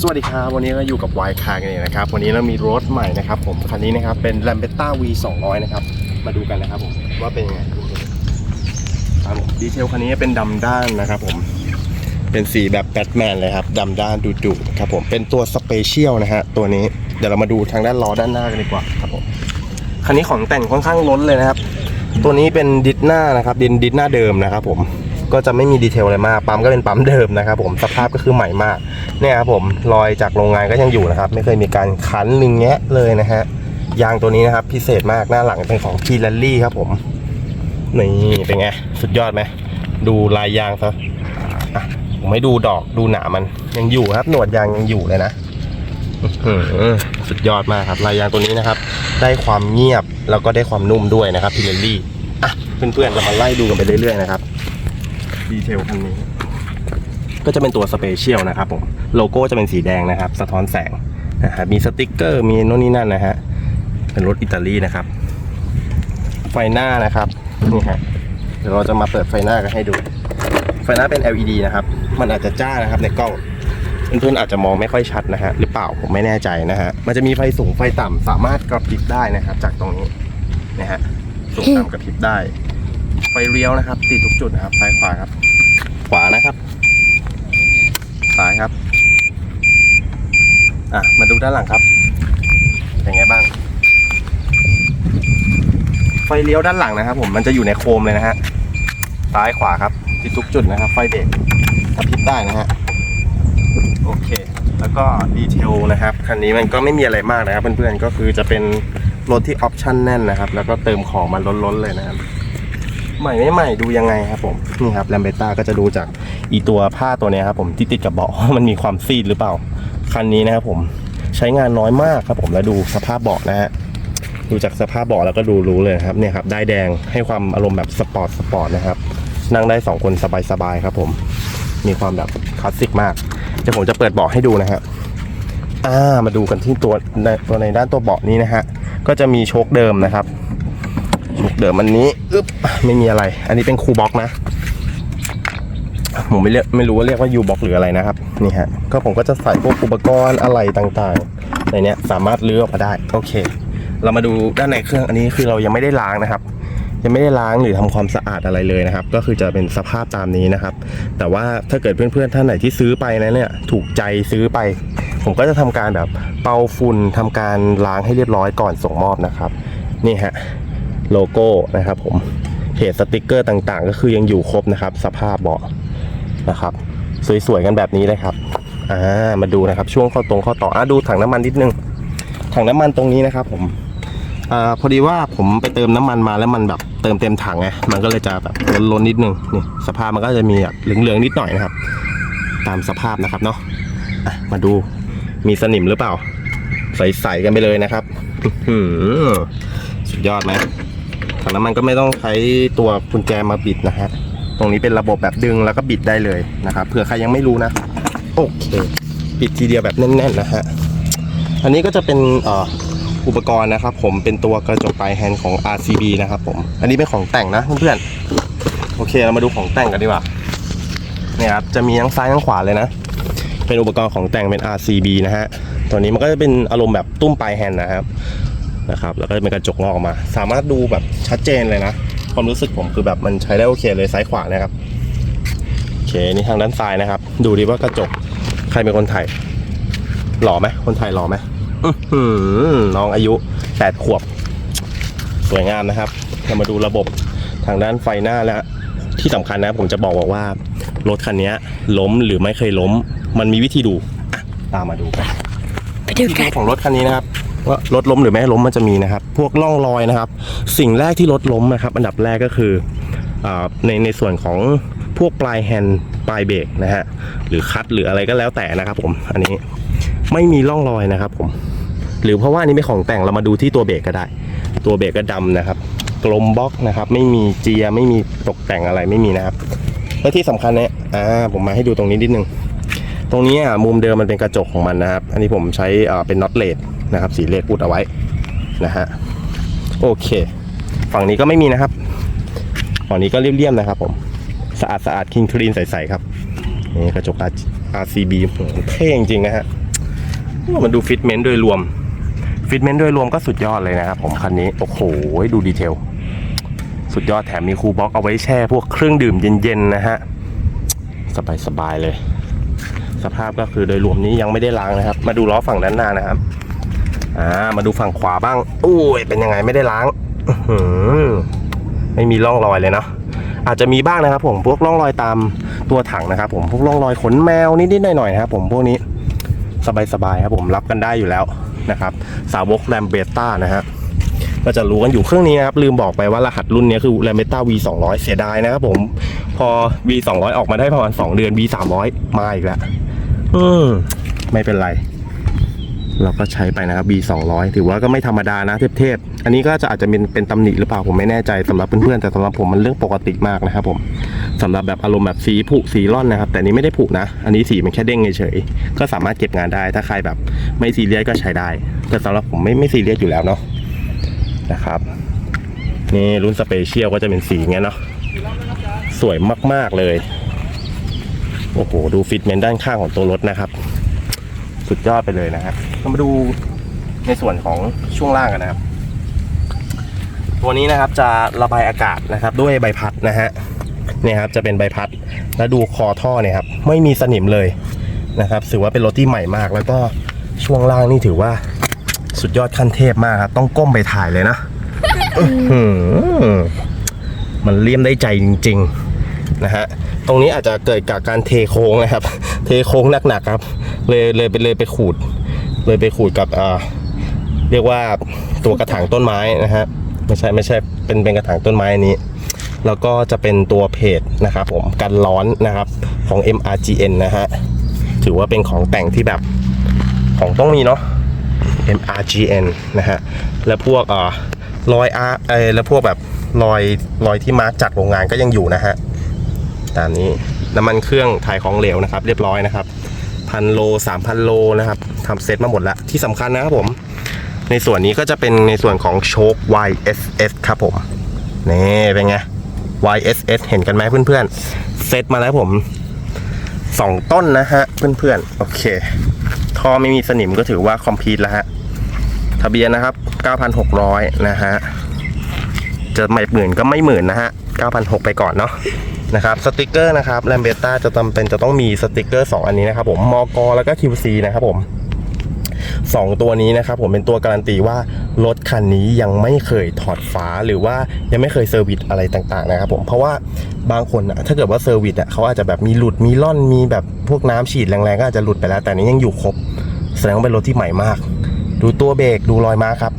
สวัสดีครับวันนี้เราอยู่กับวายคาร์กันเองนะครับ วันนี้เรามีรถใหม่นะครับ ผมคันนี้นะครับเป็น l a m b e t t a V 200นะครับ มาดูกันนะครับผมว่าเป็นยังไงครับผมดีเทลคันนี้เป็นดำด้านนะครับ ผมเป็นสีแบบแบทแมนเลยครับดำด้านดุๆครับผมเป็นตัวสเปเชียลนะฮะตัวนี้เดี๋ยวเรามาดูทางด้านล้อด้านหน้ากันดีกว่าครับผมคันนี้ของแต่งค่อนข้างล้นเลยนะครับ ตัวนี้เป็นดิสหน้านะครับดินดิสหน้าเดิมนะครับ ผม ก็จะไม่มีดีเทลอะไรมากปั๊มก็เป็นปั๊มเดิมนะครับผมสภาพก็คือใหม่มากเนี่ยครับผมรอยจากโรงงานก็ยังอยู่นะครับ ไม่เคยมีการคันหนึ่งแงะเลยนะฮะยางตัวนี้นะครับพิเศษมากหน้าหลังเป็นของพีแลลี่ครับผมนี่เป็นไงสุดยอดไหมดูลายยางซะอะผมให้ดูดอกดูหนามันยังอยู่ครับ หนวดยางยังอยู่เลยนะอื้ออสุดยอดมากครับลายยางตัวนี้นะครับ ได้ความเงียบแล้วก็ได้ความนุ่มด้วยนะครับพิเรลลี่อะเพื่อนๆเรามาไล่ดูกันไปเรื่อยๆนะครับ ดีเทลคันนี้ ก็จะเป็นตัวสเปเชียลนะครับผม โลโก้จะเป็นสีแดงนะครับ สะท้อนแสงนะฮะมีสติกเกอร์ มีโน่นนี่นั่นนะฮะ เป็นรถอิตาลีนะครับ ไฟหน้านะครับ นี่ฮะ เดี๋ยวเราจะมาเปิดไฟหน้ากันให้ดู ไฟหน้าเป็น LED นะครับ มันอาจจะจ้านะครับในกล้องเพื่อนๆอาจจะมองไม่ค่อยชัดนะฮะ หรือเปล่าผมไม่แน่ใจนะฮะ มันจะมีไฟสูงไฟต่ำสามารถกระพริบได้นะครับ จากตรงนี้นะฮะ สูงต่ำกระพริบได้ ไฟเลี้ยวนะครับ ติดทุกจุดนะครับ ซ้ายขวาครับ ขวานะครับซ้ายครับ อะ มาดูด้านหลังครับ เป็นไงบ้าง ไฟเลี้ยวด้านหลังนะครับ ผมมันจะอยู่ในโคมเลยนะฮะ ซ้ายขวาครับ ติดทุกจุดนะครับ ไฟเบรกกระพริบได้นะฮะ โอเค แล้วก็ดีเทลนะครับ คันนี้มันก็ไม่มีอะไรมากนะครับ เพื่อนๆ ก็คือจะเป็นรถที่ออปชั่นแน่นนะครับ แล้วก็เติมของมาล้นๆเลยนะครับ ใหม่ไม่ใหม่ดูยังไงครับผมนี่ครับแลมเบต้าก็จะดูจากอีตัวผ้าตัวนี้ครับผมที่ติดกับเบาะมันมีความซีดหรือเปล่า คันนี้นะครับผมใช้งานน้อยมากครับผมแล้วดูสภาพเบาะนะฮะดูจากสภาพเบาะแล้วก็ดูรู้เลยครับเนี่ยครับได้แดงให้ความอารมณ์แบบสปอร์ตสปอร์ตนะครับนั่งได้สองคนสบายๆครับผมมีความแบบคลาสสิกมากเดี๋ยวผมจะเปิดเบาะให้ดูนะฮะอ่ามาดูกันที่ตัวในตัวในด้านตัวเบาะนี้นะฮะก็จะมีโชคเดิมนะครับ โชคเดิมอันนี้อึ๊บไม่มีอะไร อันนี้เป็นคูลบ็อกนะผมไม่เรียกไม่รู้ว่าเรียกว่ายูบ็อกหรืออะไรนะครับนี่ฮะก็ผมก็จะใส่พวกอุปกรณ์อะไรต่างๆในนี้สามารถเลือออกมาได้โอเค เรามาดูด้านในเครื่องอันนี้คือเรายังไม่ได้ล้างนะครับ ยังไม่ได้ล้างหรือทำความสะอาดอะไรเลยนะครับ ก็คือจะเป็นสภาพตามนี้นะครับ แต่ว่าถ้าเกิดเพื่อนๆท่านไหนที่ซื้อไปนะเนี่ยถูกใจซื้อไป ผมก็จะทำการแบบเป่าฝุ่นทำการล้างให้เรียบร้อยก่อนส่งมอบนะครับ นี่ฮะ โลโก้นะครับผมเพจสติกเกอร์ต่างๆ ก็คือยังอยู่ครบนะครับ สภาพเบาะนะครับ สวยๆกันแบบนี้เลยครับอ่ามาดูนะครับ ช่วงข้อตรงข้อต่ออะดูถังน้ำมันนิดนึงถังน้ำมันตรงนี้นะครับผมอ่าพอดีว่าผมไปเติมน้ำมันมาแล้วมันแบบเติมเต็มถังไงมันก็เลยจะแบบล้นๆนิดนึงนี่สภาพมันก็จะมีแบบเหลืองๆนิดหน่อยนะครับ ตามสภาพนะครับเนาะะมาดูมีสนิมหรือเปล่า ใสๆกันไปเลยนะครับสุดยอดไหม ถังน้ำมันก็ไม่ต้องใช้ตัวกุญแจมาบิดนะฮะ ตรงนี้เป็นระบบแบบดึงแล้วก็บิดได้เลยนะครับเผื่อใครยังไม่รู้นะ โอเค ปิดทีเดียวแบบแน่นๆนะฮะ อันนี้ก็จะเป็นอ่ออุปกรณ์นะครับผมเป็นตัวกระจกปลายแฮนด์ของ RCB นะครับผม อันนี้เป็นของแต่งนะเพื่อนๆ โอเคเรามาดูของแต่งกันดีกว่าเนี่ยครับจะมีทั้งซ้ายทั้งขวาเลยนะ เป็นอุปกรณ์ของแต่งเป็น RCB นะฮะ ตัวนี้มันก็จะเป็นอารมณ์แบบตุ้มปลายแฮนด์นะครับ นะครับ แล้วก็เป็นกระจกงอกออกมา สามารถดูแบบชัดเจนเลยนะ ความรู้สึกผมคือแบบมันใช้ได้โอเคเลยซ้ายขวานะครับโอเคนี่ทางด้านซ้ายนะครับ ดูดิว่ากระจกใครเป็นคนถ่ายหล่อไหมคนไทยหล่อไหมอื้อหือน้องอายุแปดขวบ สวยงามนะครับเรามาดูระบบทางด้านไฟหน้าแล้วที่สำคัญนะผมจะบอกบอกว่ารถคันนี้ล้มหรือไม่เคยล้ม มันมีวิธีดูอะตามมาดูกันไปดูที่กัดูนของรถคันนี้นะครับ ว่ารถล้มหรือไม่ล้มมันจะมีนะครับ พวกร่องรอยนะครับ สิ่งแรกที่รถล้มนะครับ อันดับแรกก็คืออในในส่วนของพวกปลายแฮนด์ปลายเบรกนะฮะหรือคัดหรืออะไรก็แล้วแต่นะครับ ผมอันนี้ไม่มีร่องรอยนะครับ ผม หรือเพราะว่านนี้เป็นของแต่งเรามาดูที่ตัวเบรกก็ได้ ตัวเบรกก็ดำนะครับ กลมบล็อกนะครับ ไม่มีเจียไม่มีตกแต่งอะไรไม่มีนะครับและที่สำคัญเนี่ยอ่าผมมาให้ดูตรงนี้นิดนึงตรงนี้อะมุมเดิมมันเป็นกระจกของมันนะครับ อันนี้ผมใช้อ่าเป็นน็อตเลด นะครับสีเลดอุดเอาไว้นะฮะโอเค ฝั่งนี้ก็ไม่มีนะครับ ฝั่งนี้ก็เรียบๆนะครับผมสะอาดสะอาดคิงคลีนใสๆครับนี่กระจก RCB เท่จริงๆนะฮะมันดูฟิตเมนต์โดยรวมฟิตเมนต์โดยรวมก็สุดยอดเลยนะครับผมคันนี้ โอ้โห ดูดีเทล สุดยอดแถมมีคูลบ็อกเอาไว้แช่พวกเครื่องดื่มเย็นๆนะฮะ สบายๆเลย สภาพก็คือโดยรวมนี้ยังไม่ได้ล้างนะครับ มาดูล้อฝั่งด้านหน้านะครับ อ่ามาดูฝั่งขวาบ้างอุ้ยเป็นยังไงไม่ได้ล้างไม่มีร่องรอยเลยเนาะอาจจะมีบ้างนะครับ ผมพวกร่องรอยตามตัวถังนะครับ ผมพวกร่องรอยขนแมวนิดๆหน่อยๆนะครับ ผมพวกนี้สบายๆครับ ผมรับกันได้อยู่แล้วนะครับ สาวกแรมเบต้านะฮะก็จะรู้กันอยู่เครื่องนี้นะครับลืมบอกไปว่ารหัสรุ่นนี้คือ r a m e t a V 2 0 0เสียดายนะครับผมพอ V 2 0 0ออกมาได้ประมาณ2เดือน V 3 0 0มาอีกแล้วอืมไม่เป็นไร เราก็ใช้ไปนะครับ B 2 0 0ถือว่าก็ไม่ธรรมดานะเทพๆอันนี้ก็จะอาจจะเป็นเป็นตำหนิหรือเปล่าผมไม่แน่ใจสำหรับเพื่อนๆแต่สำหรับผมมันเรื่องปกติมากนะครับผมสำหรับแบบอารมณ์แบบสีผุสีร่อนนะครับ แต่นี้ไม่ได้ผุนะ อันนี้สีมันแค่เด้งเฉยๆก็สามารถเก็บงานได้ถ้าใครแบบไม่ซีเรียสก็ใช้ได้ แต่สำหรับผมไม่ไม่ซีเรียสอยู่แล้วเนาะนะครับนี่รุ่นสเปเชียลก็จะเป็นสีเงี้ยเนาะสวยมากๆเลย โอ้โห ดูฟิตเมนด้านข้างของตัวรถนะครับ สุดยอดไปเลยนะครับเรามาดูในส่วนของช่วงล่างกันนะครับ ตัวนี้นะครับจะระบายอากาศนะครับ ด้วยใบพัดนะฮะเนี่ยครับจะเป็นใบพัดแล้วดูคอท่อเนี่ยครับไม่มีสนิมเลยนะครับถือว่าเป็นรถที่ใหม่มาก แล้วก็ช่วงล่างนี่ถือว่าสุดยอดขั้นเทพมากครับต้องก้มไปถ่ายเลยนะมันเลี่ยมได้ใจจริง ๆนะฮะตรงนี้อาจจะเกิดจากการเทโค้งนะครับ เทโค้งหนักๆครับ เลยเลยไปเลยไปขูด เลยไปขูดกับอ่าเรียกว่าตัวกระถางต้นไม้นะฮะไม่ใช่ไม่ใช่เป็นเป็นกระถางต้นไม้อันนี้ แล้วก็จะเป็นตัวเพจนะครับผมกันร้อนนะครับของ MRGN นะฮะถือว่าเป็นของแต่งที่แบบของต้องมีเนาะ MRGN นะฮะและพวกอ่อรอยอาเออแล้วพวกแบบรอยรอยที่มาร์กจากโรงงานก็ยังอยู่นะฮะตามนี้ น้ำมันเครื่องถ่ายของเหลวนะครับ เรียบร้อยนะครับพันโลสามพันโลนะครับทำเซตมาหมดแล้วที่สำคัญนะครับผม ในส่วนนี้ก็จะเป็นในส่วนของโชค YSS ครับผมนี่เป็นไง YSS เห็นกันไหมเพื่อนๆ เซตมาแล้วผมสองต้นนะฮะเพื่อนๆ โอเค ท่อไม่มีสนิมก็ถือว่าคอมพีทแล้วฮะ ทะเบียนนะครับ 9,600 นะฮะ จะไม่หมื่นก็ไม่หมื่นนะฮะ 9,600 ไปก่อนเนาะ นะครับสติกเกอร์นะครับแลมเบต้าจะจำเป็นจะต้องมีสติกเกอร์ 2 อันนี้นะครับผมมอกแล้วก็ QC นะครับผม2 ตัวนี้นะครับผมเป็นตัวการันตีว่ารถคันนี้ยังไม่เคยถอดฝาหรือว่ายังไม่เคยเซอร์วิสอะไรต่างๆนะครับผมเพราะว่าบางคนอะถ้าเกิดว่าเซอร์วิสอะเขาอาจจะแบบมีหลุดมีล่อนมีแบบพวกน้ำฉีดแรงๆก็อาจจะหลุดไปแล้ว แต่นนี้ยังอยู่ครบ แสดงว่าเป็นรถที่ใหม่มาก ดูตัวเบรกดูรอยมาครับ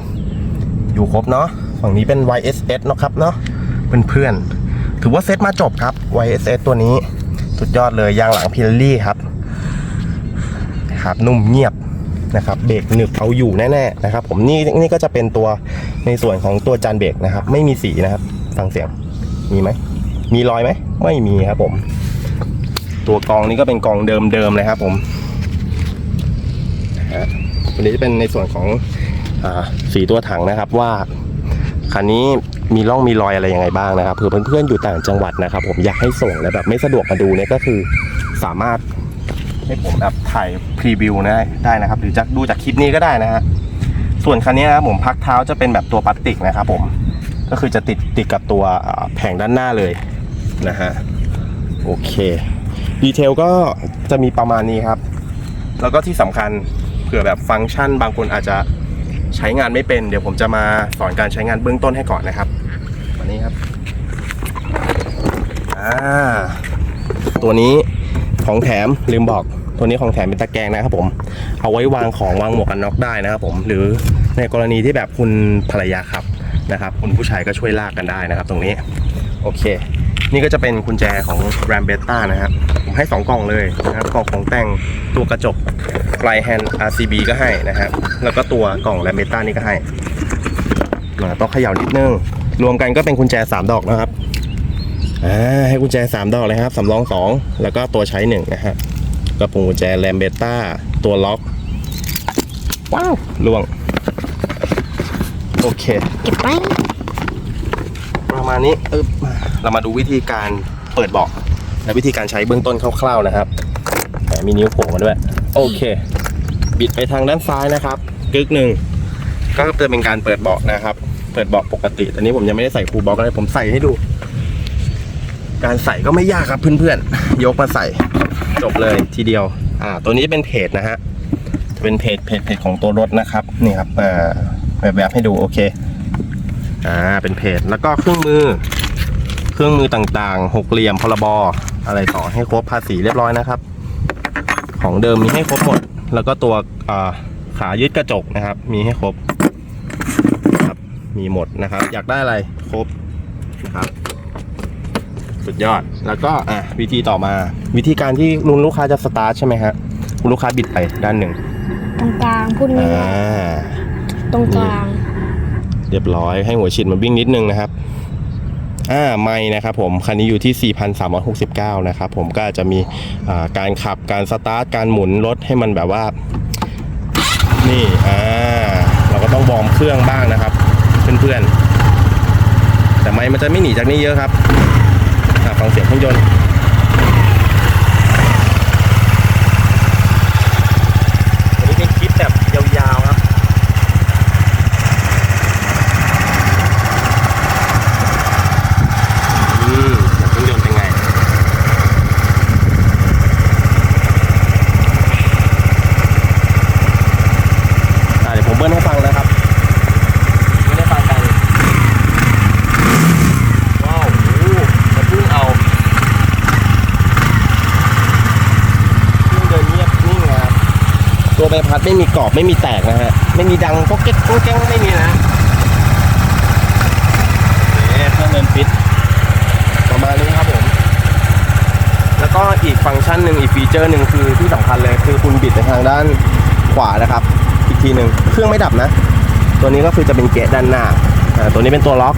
อยู่ครบเนาะฝั่งนี้เป็น YSS เนาะครับเนาะเพื่อนๆ ถือว่าเซตมาจบครับ YSS ตัวนี้ สุดยอดเลยยางหลังพิลลี่ครับครับนุ่มเงียบนะครับเบรกหนึบเอาอยู่แน่ๆนะครับ ผมนี่นี่ก็จะเป็นตัวในส่วนของตัวจานเบรกนะครับ ไม่มีสีนะครับ ฟังเสียงมีไหมมีรอยไหมไม่มีครับผม ตัวกองนี้ก็เป็นกองเดิมๆเลยครับ ผมนะฮะวันนี้จะเป็นในส่วนของอสีตัวถังนะครับว่าคันนี้ มีร่องมีรอยอะไรยังไงบ้างนะครับเผื่อเพื่อนๆอยู่ต่างจังหวัดนะครับ ผมอยากให้ส่งแล้วแบบไม่สะดวกมาดูเนี่ยก็คือสามารถให้ผมแบบถ่ายพรีวิวนะได้นะครับ หรือจะดูจากคลิปนี้ก็ได้นะฮะส่วนคันนี้นะครับผมพักเท้าจะเป็นแบบตัวพลาสติกนะครับ ผมก็คือจะติดติดกับตัวแผงด้านหน้าเลยนะฮะโอเคดีเทลก็จะมีประมาณนี้ครับ แล้วก็ที่สำคัญเผื่อแบบฟังก์ชันบางคนอาจจะ ใช้งานไม่เป็น เดี๋ยวผมจะมาสอนการใช้งานเบื้องต้นให้ก่อนนะครับวันนี้ครับอ่าตัวนี้ของแถมลืมบอกตัวนี้ของแถมเป็นตะแกรงนะครับผม เอาไว้วางของวางหมวกกันน็อกได้นะครับผมหรือในกรณีที่แบบคุณภรรยาขับนะครับ คุณผู้ชายก็ช่วยลากกันได้นะครับ ตรงนี้โอเค นี่ก็จะเป็นกุญแจของ r a m b e t t a นะครับ ผมให้ 2 กล่องเลยนะครับกล่องของแต่งตัวกระจกปลายแฮนด์ RCB ก็ให้นะครับ แล้วก็ตัวกล่อง r a m b e t t a นี่ก็ให้อ่าต้องเขย่านิดนึง รวมกันก็เป็นกุญแจ 3 ดอกนะครับอ่าให้กุญแจ 3 ดอกเลยครับสำรอง 2 แล้วก็ตัวใช้ 1 นะฮะกระปุกกุญแจ r a m b e t t a ตัวล็อก ว้าวล่วง โอเค เก็บไปประมาณนี้อึ๊บ เรามาดูวิธีการเปิดเบาะและวิธีการใช้เบื้องต้นคร่าวๆนะครับแหมมีนิ้วโผล่มาด้วยโอเค บิดไปทางด้านซ้ายนะครับกึกหนึ่งก็จะเป็นการเปิดเบาะนะครับ เปิดเบาะปกติอันนี้ผมยังไม่ได้ใส่คูลบล็อกเลยผมใส่ให้ดู การใส่ก็ไม่ยากครับเพื่อนๆยกมาใส่จบเลยทีเดียว อ่า ตัวนี้เป็นเพจนะฮะเป็นเพจเพจเพจของตัวรถนะครับนี่ครับอ่าแบบแบบให้ดูโอเคอ่าเป็นเพจแล้วก็เครื่องมือ เครื่องมือต่างๆหกเหลี่ยมพลบอะไรต่อให้ครบภาษีเรียบร้อยนะครับ ของเดิมมีให้ครบหมด แล้วก็ตัวอ่าขายึดกระจกนะครับ มีให้ครบครับมีหมดนะครับ อยากได้อะไรครบนะครับสุดยอด แล้วก็อะวิธีต่อมา วิธีการที่ลุงลูกค้าจะสตาร์ทใช่ไหมฮะคุณลูกค้าบิดไปด้านหนึ่งตรงกลางพูดอ่าง่ายๆตรงกลาง เรียบร้อยให้หัวฉีดมันวิ่งนิดนึงนะครับ อ่าไม่นะครับผมคันนี้อยู่ที่ 4,369 นะครับผมก็จจะมีการขับการสตาร์ทการหมุนรถให้มันแบบว่า นี่อ่าเราก็ต้องวอร์มเครื่องบ้างนะครับ เพื่อนๆ แต่ไม่มันจะไม่หนีจากนี้เยอะครับฟังเสียงเครื่องยนต์อันนี้เป็นคลิปแบบยาวๆครับ อืมเครื่องยนต์เป็นไง อ่าเดี๋ยวผมเบิ้ลให้ฟังนะครับเบิ้ลให้ฟังกัน ว้าวโอ้โหจะพุ่งเอาพุ่งเดินเงียบนิ่งนะครับ ตัวใบพัด ไม่มีกรอบไม่มีแตกนะฮะ ไม่มีดังก็เก๊กก็แก๊งไม่มีนะโอเคเครื่องเดินฟิตประมาณนี้ครับผม แล้วก็อีกฟังก์ชันหนึ่งอีกฟีเจอร์หนึ่งคือที่สำคัญเลยคือคุณบิดไปทางด้านขวานะครับ อีกทีหนึ่งเครื่องไม่ดับนะ ตัวนี้ก็คือจะเป็นเกะด้านหน้าอ่าตัวนี้เป็นตัวล็อก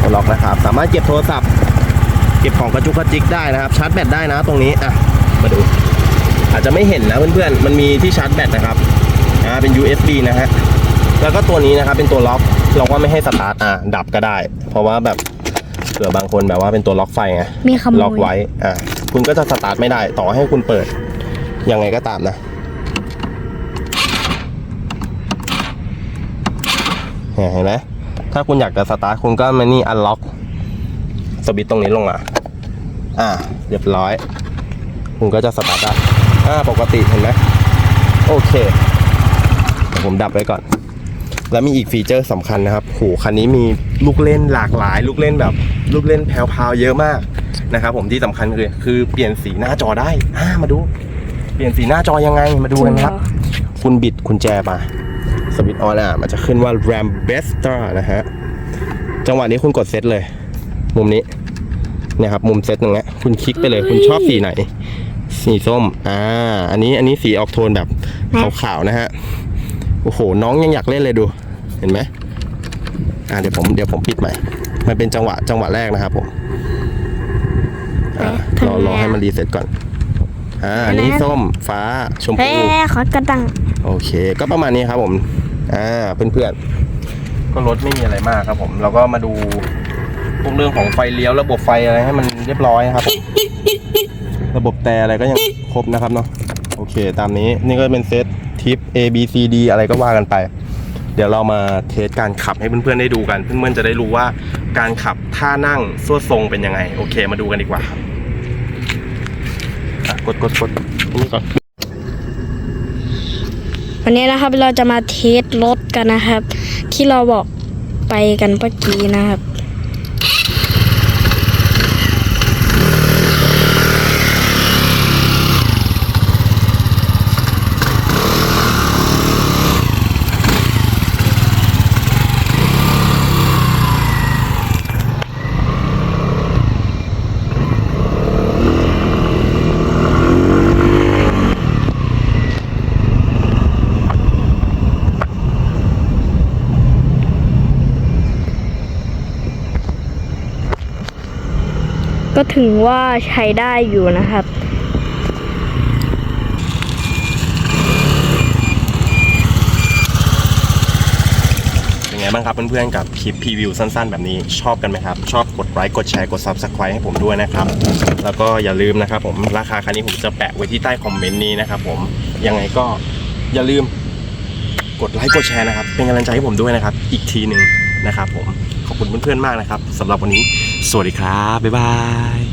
ตัวล็อกนะครับ สามารถเก็บโทรศัพท์ เก็บของกระจุกกระจิกได้นะครับ ชาร์จแบตได้นะตรงนี้อะมาดู อาจจะไม่เห็นนะเพื่อนๆ มันมีที่ชาร์จแบตนะครับ อ่า เป็น USB นะฮะ แล้วก็ตัวนี้นะครับ เป็นตัวล็อก เราก็ไม่ให้สตาร์ท อะดับก็ได้ เพราะว่าแบบเผื่อบางคนแบบว่าเป็นตัวล็อกไฟไง มีขโมย ล็อกไว้ อะคุณก็จะสตาร์ทไม่ได้ ต่อให้คุณเปิด ยังไงก็ตามนะเนี่ยเห็นไหมถ้าคุณอยากจะสตาร์ทคุณก็มานี่อันล็อกสวิตช์ตรงนี้ลงมา อะเรียบร้อย คุณก็จะสตาร์ทได้ อ่าปกติเห็นไหมโอเคเดี๋ยวผมดับไว้ก่อน แล้วมีอีกฟีเจอร์สำคัญนะครับโหคันนี้มีลูกเล่นหลากหลาย ลูกเล่นแบบ ลูกเล่นแพรวๆเยอะมากนะครับผมที่สำคัญคือคือเปลี่ยนสีหน้าจอได้อ่ามาดู เปลี่ยนสีหน้าจอยังไงมาดูกันครับ คุณบิดกุญแจมาสวิตช์ออนอะมันจะขึ้นว่า RAM Best นะฮะจังหวะนี้คุณกดเซตเลย มุมนี้เนี่ยครับมุมเซตตรงเนี้ยคุณคลิกไปเลย คุณชอบสีไหน สีส้ม อ่า อันนี้อันนี้สีออกโทนแบบขาวๆนะฮะ โอ้โห น้องยังอยากเล่นเลยดู เห็นไหมอ่าเดี๋ยวผมเดี๋ยวผมปิดใหม่ มันเป็นจังหวะจังหวะแรกนะครับผมอ่ารอรอให้มันรีเซ็ตก่อน อ่า อันนี้ส้มฟ้าชมเฮ้พูยขอกระตัง โอเค ก็ประมาณนี้ครับผม อ่า เพื่อนๆ ก็รถไม่มีอะไรมากครับผม เราก็มาดูพวกเรื่องของไฟเลี้ยวระบบไฟอะไรให้มันเรียบร้อยนะครับผมระบบ แต่อะไรก็ยังครบนะครับเนาะโอเค ตามนี้นี่ก็เป็นเซตทิป A B C D อะไรก็ว่ากันไป เดี๋ยวเรามาเทสการขับให้เพื่อนๆได้ดูกัน เพื่อนๆจะได้รู้ว่าการขับท่านั่งสวดทรงเป็นยังไง โอเค มาดูกันดีกว่าครับอะกดกดกดนี่ก่อนวันนี้นะครับเราจะมาเทสรถกันนะครับ ที่เราบอกไปกันเมื่อกี้นะครับ ก็ถึงว่าใช้ได้อยู่นะครับเป็นไงบ้างครับเพื่อนๆกับคลิปพรีวิวสั้นๆ แบบนี้ชอบกันไหมครับ ชอบกดไลค์กดแชร์กด Subscribe ให้ผมด้วยนะครับ แล้วก็อย่าลืมนะครับผมราคาคันนี้ผมจะแปะไว้ที่ใต้คอมเมนต์นี้นะครับผมยังไงก็อย่าลืมกดไลค์กดแชร์นะครับ เป็นกำลังใจให้ผมด้วยนะครับ อีกทีหนึ่งนะครับผมขอบคุณเพื่อนๆมากนะครับสำหรับวันนี้ สวัสดีครับ บ๊ายบาย